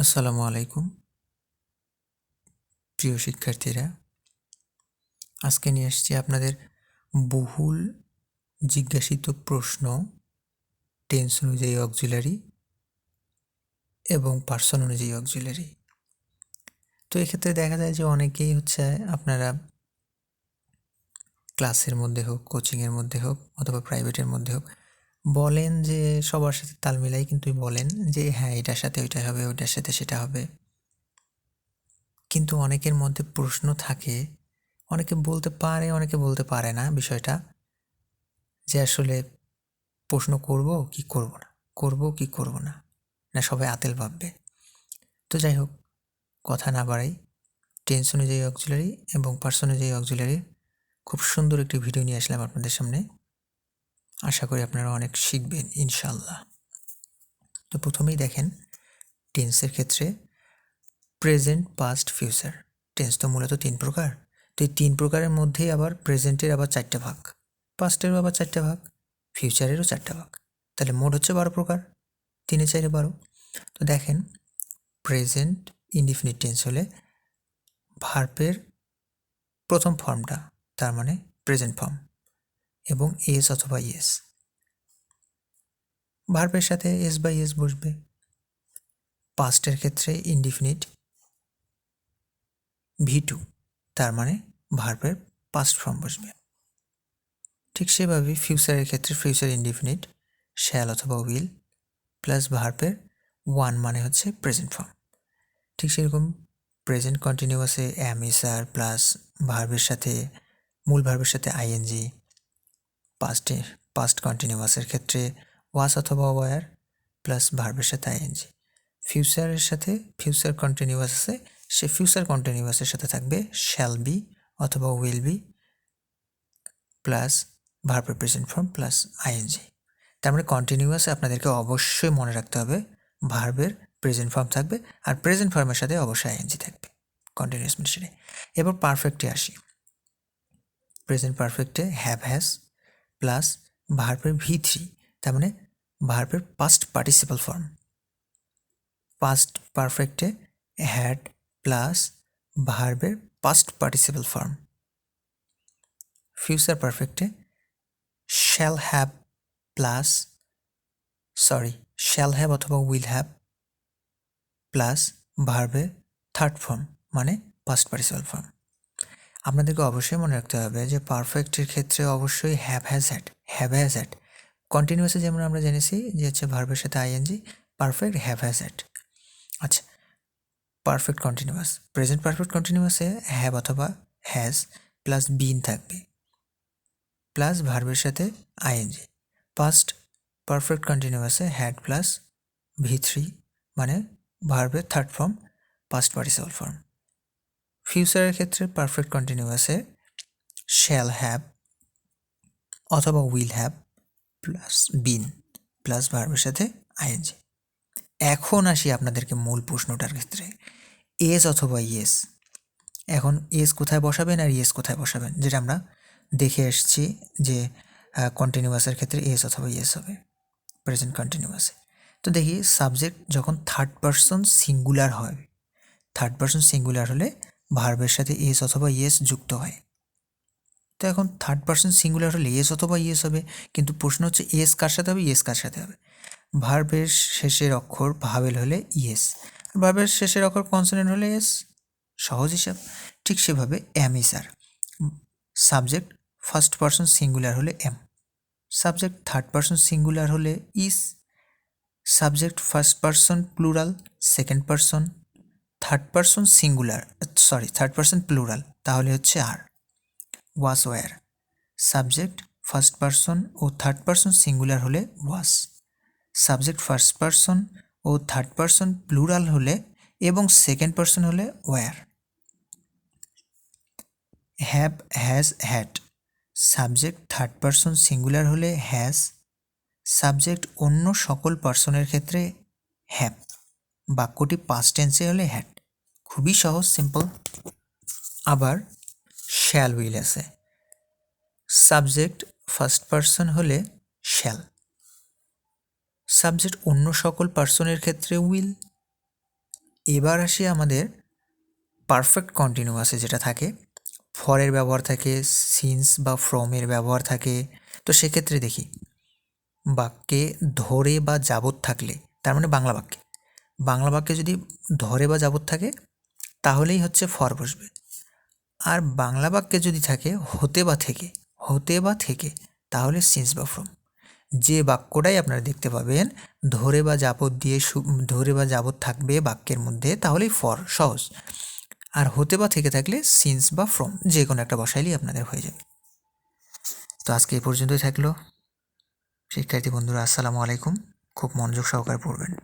আসসালামু আলাইকুম। প্রিয় শিক্ষার্থীরা, আজকে নিয়ে আসছি আপনাদের বহুল জিজ্ঞাসিত প্রশ্ন, টেন্স অনুযায়ী অক্সিলারি এবং পার্সন অনুযায়ী অক্সিলারি। তো এক্ষেত্রে দেখা যায় যে অনেকেই হচ্ছে আপনারা ক্লাসের মধ্যে হোক, কোচিংয়ের মধ্যে হোক অথবা প্রাইভেটের মধ্যে হোক বলেন যে সবার সাথে তাল মিলাই কিন্তু বলেন যে হ্যাঁ এটার সাথে ওইটা হবে, ওইটার সাথে সেটা হবে। কিন্তু অনেকের মধ্যে প্রশ্ন থাকে, অনেকে বলতে পারে, অনেকে বলতে পারে না বিষয়টা, যে আসলে প্রশ্ন করব কি করব না, করব কি করব না না সবাই আতেল ভাববে। তো যাই হোক, কথা না বাড়াই টেন্স অনুযায়ী অক্সিলারি এবং পার্সন অনুযায়ী অক্সিলারির খুব সুন্দর একটি ভিডিও নিয়ে আসলাম আপনাদের সামনে। আশা করি আপনারা অনেক শিখবেন ইনশাল্লাহ তো প্রথমেই দেখেন, টেন্সের ক্ষেত্রে প্রেজেন্ট, পাস্ট, ফিউচার। টেন্স তো মূলত তিন প্রকার। তো এই তিন প্রকারের মধ্যেই আবার প্রেজেন্টের আবার চারটা ভাগ, পাস্টেরও আবার চারটা ভাগ, ফিউচারেরও চারটা ভাগ। তাহলে মোট হচ্ছে বারো প্রকার, তিনে চারে বারো। তো দেখেন, প্রেজেন্ট ইনডিফিনিট টেন্স হলে ভার্পের প্রথম ফর্মটা, তার মানে প্রেজেন্ট ফর্ম। এবং এস অথবা ইয়েস ভার্বের সাথে এস বা ইয়েস বসবে। পাস্টের ক্ষেত্রে ইনডিফিনিট। ভি টু, তার মানে ভার্বের পাস্ট ফর্ম বসবে। ঠিক সেভাবে ফিউচারের ক্ষেত্রে ফিউচার ইনডিফিনিট, শ্যাল অথবা উইল, প্লাস ভার্বের ওয়ান মানে হচ্ছে প্রেজেন্ট ফর্ম। ঠিক সেরকম প্রেজেন্ট কন্টিনিউয়াসে অ্যাম ইস আর, প্লাস ভার্বের সাথে, মূল ভার্বের সাথে আইএনজি পাস্টে পাস্ট কন্টিনিউয়াসের ক্ষেত্রে ওয়াস অথবা ওয়ার প্লাস ভার্বের সাথে আইএনজি ফিউচারের সাথে ফিউচার কন্টিনিউয়াস আছে, সে ফিউচার কন্টিনিউয়াসের সাথে থাকবে শ্যাল বি অথবা উইল বি প্লাস ভার্বের প্রেজেন্ট ফর্ম প্লাস আইএনজি তার মানে কন্টিনিউয়াসে আপনাদেরকে অবশ্যই মনে রাখতে হবে ভার্বের প্রেজেন্ট ফর্ম থাকবে আর প্রেজেন্ট ফর্মের সাথে অবশ্যই আইএনজি থাকবে কন্টিনিউয়াস মেশিনে এবার পারফেক্টে আসি। প্রেজেন্ট পারফেক্টে হ্যাভ হ্যাজ প্লাস ভার্বের ভি থ্রি তার মানে ভার্বের পাস্ট পার্টিসিপাল ফর্ম পাস্ট পারফেক্টে হ্যাড প্লাস ভার্বের past participle form future পারফেক্টে shall have plus sorry shall have অথবা উইল হ্যাভ প্লাস ভার্বের থার্ড ফর্ম মানে পাস্ট পার্টিসিপাল ফর্ম আপনাদেরকে অবশ্যই মনে রাখতে হবে যে পারফেক্টের ক্ষেত্রে অবশ্যই have has had have has had কন্টিনিউয়াসে যেমন আমরা জেনেছি যে হচ্ছে ভার্বের সাথে ING perfect have has had আচ্ছা পারফেক্ট কন্টিনিউয়াস প্রেজেন্ট পারফেক্ট কন্টিনিউয়াসে হ্যাভ অথবা হ্যাজ প্লাস বিন থাকবে। প্লাস ভার্বের সাথে আইএনজি পাস্ট পারফেক্ট কন্টিনিউয়াসে হ্যাড প্লাস ভি থ্রি মানে ভার্বের third form past participle form ফিউচারের ক্ষেত্রে পারফেক্ট কন্টিনিউয়াসে শ্যাল হ্যাভ অথবা will have plus been plus ভার্বের সাথে আইএনজি এখন আসি আপনাদেরকে মূল প্রশ্নটার ক্ষেত্রে। এস অথবা ইয়েস এখন এস কোথায় বসাবেন আর ইয়েস কোথায় বসাবেন? যেটা আমরা দেখে এসছি যে কন্টিনিউয়াসের ক্ষেত্রে এস অথবা ইয়েস হবে। প্রেজেন্ট কন্টিনিউয়াসে তো দেখি সাবজেক্ট যখন থার্ড পারসন সিঙ্গুলার হয় থার্ড পারসন সিঙ্গুলার হলে ভার্বের সাথে এস অথবা ইয়েস যুক্ত হয়। তো এখন থার্ড পারসন সিঙ্গুলার হলে এস অথবা ইয়েস হবে, কিন্তু প্রশ্ন হচ্ছে এস কার সাথে হবে? ইয়েস কার সাথে হবে? ভার্বের শেষের অক্ষর ভাবেল হলে ইয়েস ভার্বের শেষের অক্ষর কনসোনেন্ট হলে এস সহজ হিসাব। ঠিক সেভাবে am is subject first person singular হলে am subject third person singular হলে is subject first person plural second person third person singular sorry third person plural তাহলে হচ্ছে are. Was were subject first person O third person singular হলে was subject first person ও third person plural হলে এবং second person হলে were have has had subject third person singular হলে has subject অন্য সকল পার্সনের ক্ষেত্রে হ্যাভ বাক্যটি পাস্ট টেন্সে হলে হ্যাড খুবই সহজ সিম্পল আবার শ্যাল উইল আছে। সাবজেক্ট ফার্স্ট পারসন হলে শ্যাল সাবজেক্ট অন্য সকল পার্সনের ক্ষেত্রে উইল এবার আসি আমাদের পারফেক্ট কন্টিনিউয়াসে যেটা থাকে। ফরের ব্যবহার থাকে সিন্স বা ফ্রমের ব্যবহার থাকে। তো সেক্ষেত্রে দেখি, বাক্যে ধরে বা যাবত থাকলে, তার মানে বাংলা বাক্যে। বাংলা বাক্যে যদি ধরে বা যাবত থাকে তাহলেই হচ্ছে ফর বসবে। আর বাংলা বাক্যে যদি থাকে, হতে বা থেকে হতে বা থেকে তাহলে সিন্স বা ফ্রম যে বাক্যটাই আপনারা দেখতে পাবেন, ধরে বা যাবত দিয়ে ধরে বা যাবত থাকবে বাক্যের মধ্যে, তাহলেই ফর, সহজ। আর হতে বা থেকে থাকলে সিন্স বা ফ্রম যে কোনো একটা বসাইলেই আপনাদের হয়ে যাবে। তো আজকে এই পর্যন্তই থাকল। শিক্ষার্থী বন্ধুরা, আসসালামু আলাইকুম। খুব মনোযোগ সহকারে পড়বেন।